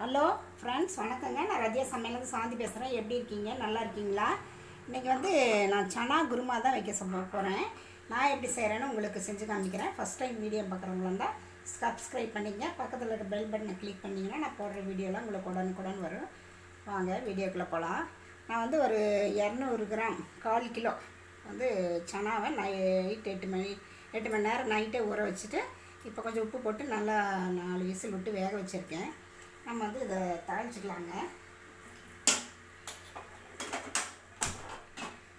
Hello friends வணக்கங்க. நான் ரஜியா சமையலுக்கு சாந்தி பேசுகிறேன் எப்படி இருக்கீங்க? நல்லா இருக்கீங்களா? இன்றைக்கி வந்து நான் சனா குருமா தான் வைக்க சொல்ல போகிறேன் நான் எப்படி செய்கிறேன்னு உங்களுக்கு செஞ்சு காமிக்கிறேன். ஃபஸ்ட் டைம் வீடியோ பார்க்குறவங்களா இருந்தால் சப்ஸ்கிரைப் பண்ணிங்க பக்கத்தில் இருக்க பெல் பட்டனை கிளிக் பண்ணிங்கன்னா நான் போடுற வீடியோலாம் உங்களுக்கு உடனுக்குடன் வரும். வாங்க வீடியோக்குள்ளே போகலாம் நான் வந்து ஒரு இரநூறு கிராம் கால் கிலோ வந்து சனாவை நைட் எட்டு மணி எட்டு மணி நேரம் நைட்டே ஊற வச்சுட்டு இப்போ கொஞ்சம் உப்பு போட்டு நல்லா நாலு விசில் விட்டு வேக வச்சுருக்கேன். நம்ம வந்து இதை தாளிச்சிக்கலாங்க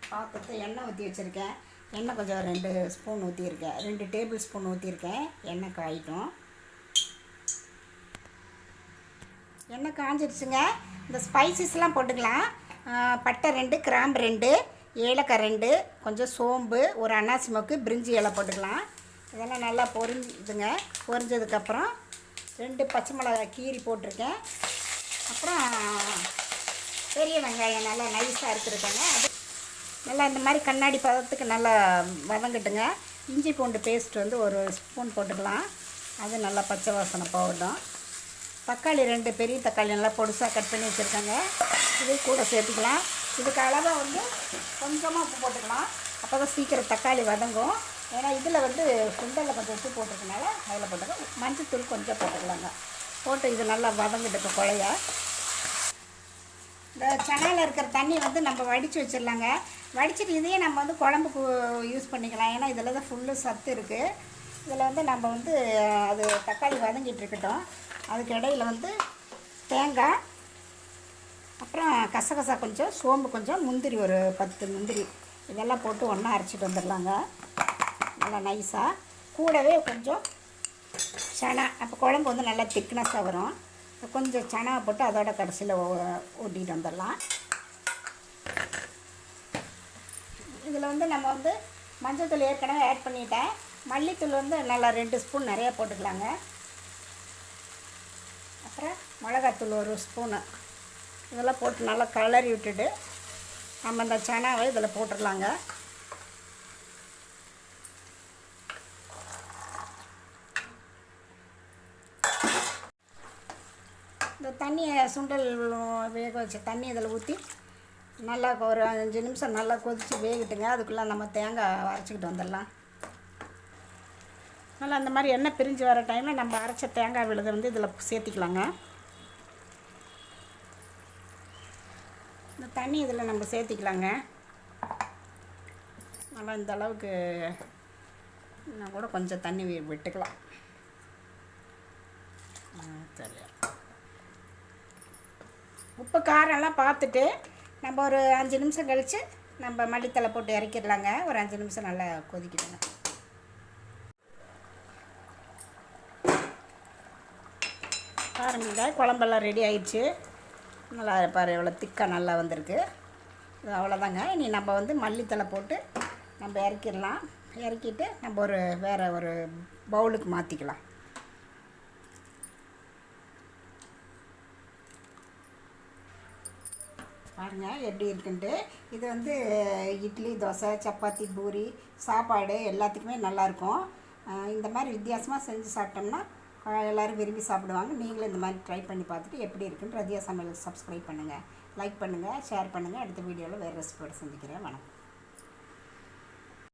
பாத்திரத்தை எண்ணெய் ஊற்றி வச்சுருக்கேன். எண்ணெய் கொஞ்சம் ரெண்டு ஸ்பூன் ஊற்றியிருக்கேன் ரெண்டு டேபிள் ஸ்பூன் ஊற்றிருக்கேன் எண்ணெய் காயிட்டும். எண்ணெய் காஞ்சிருச்சுங்க. இந்த ஸ்பைசஸ்லாம் போட்டுக்கலாம். பட்டை ரெண்டு கிராம்பு ரெண்டு ஏலக்காய் ரெண்டு கொஞ்சம் சோம்பு ஒரு அன்னாசி மொக்கு பிரிஞ்சி இலை போட்டுக்கலாம். இதெல்லாம் நல்லா பொரிஞ்சுதுங்க. பொரிஞ்சதுக்கப்புறம் ரெண்டு பச்சை மிளகாய் கீரி போட்டிருக்கேன். அப்புறம் பெரிய வெங்காயம் நல்லா நைஸாக இருக்கிறதுங்க. அது நல்லா இந்த மாதிரி கண்ணாடி பதத்துக்கு நல்லா வதங்கட்டுங்க. இஞ்சி பூண்டு பேஸ்ட் வந்து ஒரு ஸ்பூன் போட்டுக்கலாம். அது நல்லா பச்சை வாசனை போகட்டும். தக்காளி ரெண்டு பெரிய தக்காளி நல்லா பொடுசாக கட் பண்ணி வச்சுருக்காங்க. இது கூட சேர்த்துக்கலாம். இதுக்கு அளவாக வந்து கொஞ்சமாக உப்பு போட்டுக்கலாம். அப்போ தான் சீக்கிரம் தக்காளி வதங்கும். ஏன்னா இதில் வந்து சுண்டலில் கொஞ்சம் உப்பு போட்டிருக்கனால அதில் போட்டுக்கலாம். மஞ்சத்தூள் கொஞ்சம் போட்டுக்கலாங்க. போட்டு இது நல்லா வதங்கிட்டு குழையா இந்த சனாவில் இருக்கிற தண்ணி வந்து நம்ம வடித்து வச்சிடலாங்க. வடிச்சிட்டு இதையே நம்ம வந்து குழம்புக்கு யூஸ் பண்ணிக்கலாம். ஏன்னா இதில் தான் ஃபுல்லு சத்து இருக்குது இதில் வந்து நம்ம வந்து அது தக்காளி வதங்கிட்டு இருக்கட்டும். அதுக்கு இடையில வந்து தேங்காய் அப்புறம் கசகசா கொஞ்சம் சோம்பு கொஞ்சம் முந்திரி ஒரு பத்து முந்திரி. இதெல்லாம் போட்டு ஒன்றா அரைச்சிட்டு வந்துடலாங்க. நல்லா நைஸாக கூடவே கொஞ்சம் சனா அப்போ குழம்பு வந்து நல்லா திக்னஸாக வரும். கொஞ்சம் சனா போட்டு அதோட கடைசியில் ஊட்டிகிட்டு வந்துடலாம். இதில் வந்து நம்ம வந்து மஞ்சள்தூள் ஏற்கனவே ஆட் பண்ணிட்டேன். மல்லித்தூள் வந்து நல்லா ரெண்டு ஸ்பூன் நிறையா போட்டுக்கலாங்க. அப்புறம் மிளகாத்தூள் ஒரு ஸ்பூனு இதெல்லாம் போட்டு நல்லா கலரி விட்டுட்டு நம்ம இந்த சனாவை இதில் போட்டுடலாங்க. தண்ணியை சுண்டல் வேக வச்ச தண்ணி இதில் ஊற்றி நல்லா ஒரு அஞ்சு நிமிஷம் நல்லா கொதித்து வேகட்டுங்க. அதுக்குள்ளே நம்ம தேங்காய் அரைச்சிக்கிட்டு வந்துடலாம். நல்லா அந்த மாதிரி எண்ணெய் பிரிஞ்சு வர டைமில் நம்ம அரைச்ச தேங்காய் விழுதை வந்து இதில் சேர்த்திக்கலாங்க. இந்த தண்ணி இதில் நம்ம சேர்த்திக்கலாங்க. நல்லா இந்த அளவுக்கு நான் கூட கொஞ்சம் தண்ணி விட்டுக்கலாம். ம், உப்பு காரம்லாம் பார்த்துட்டு நம்ம ஒரு அஞ்சு நிமிஷம் கழித்து நம்ம மல்லித்தலை போட்டு இறக்கிடலாங்க. ஒரு அஞ்சு நிமிஷம் நல்லா கொதிக்கிடுங்க பாருங்க குழம்பெல்லாம் ரெடி ஆயிடுச்சு. நல்லா பாரு எவ்வளோ திக்காக நல்லா வந்திருக்கு. இது அவ்வளோதாங்க இனி நம்ம வந்து மல்லித்தலை போட்டு நம்ம இறக்கிடலாம். இறக்கிட்டு நம்ம ஒரு வேறு ஒரு பவுலுக்கு மாற்றிக்கலாம் பாருங்கள் எப்படி இருக்குன்ட்டு. இது வந்து இட்லி தோசை சப்பாத்தி பூரி சாப்பாடு எல்லாத்துக்குமே நல்லாயிருக்கும். இந்த மாதிரி வித்தியாசமாக செஞ்சு சாப்பிட்டோம்னா எல்லோரும் விரும்பி சாப்பிடுவாங்க. நீங்களும் இந்த மாதிரி ட்ரை பண்ணி பார்த்துட்டு எப்படி இருக்குன்னு ரதியா சமையலுக்கு சப்ஸ்கிரைப் பண்ணுங்கள் லைக் பண்ணுங்கள் ஷேர் பண்ணுங்கள் அடுத்த வீடியோவில் வேறு ரெசிபியோடு சந்திக்கிறேன். வணக்கம்.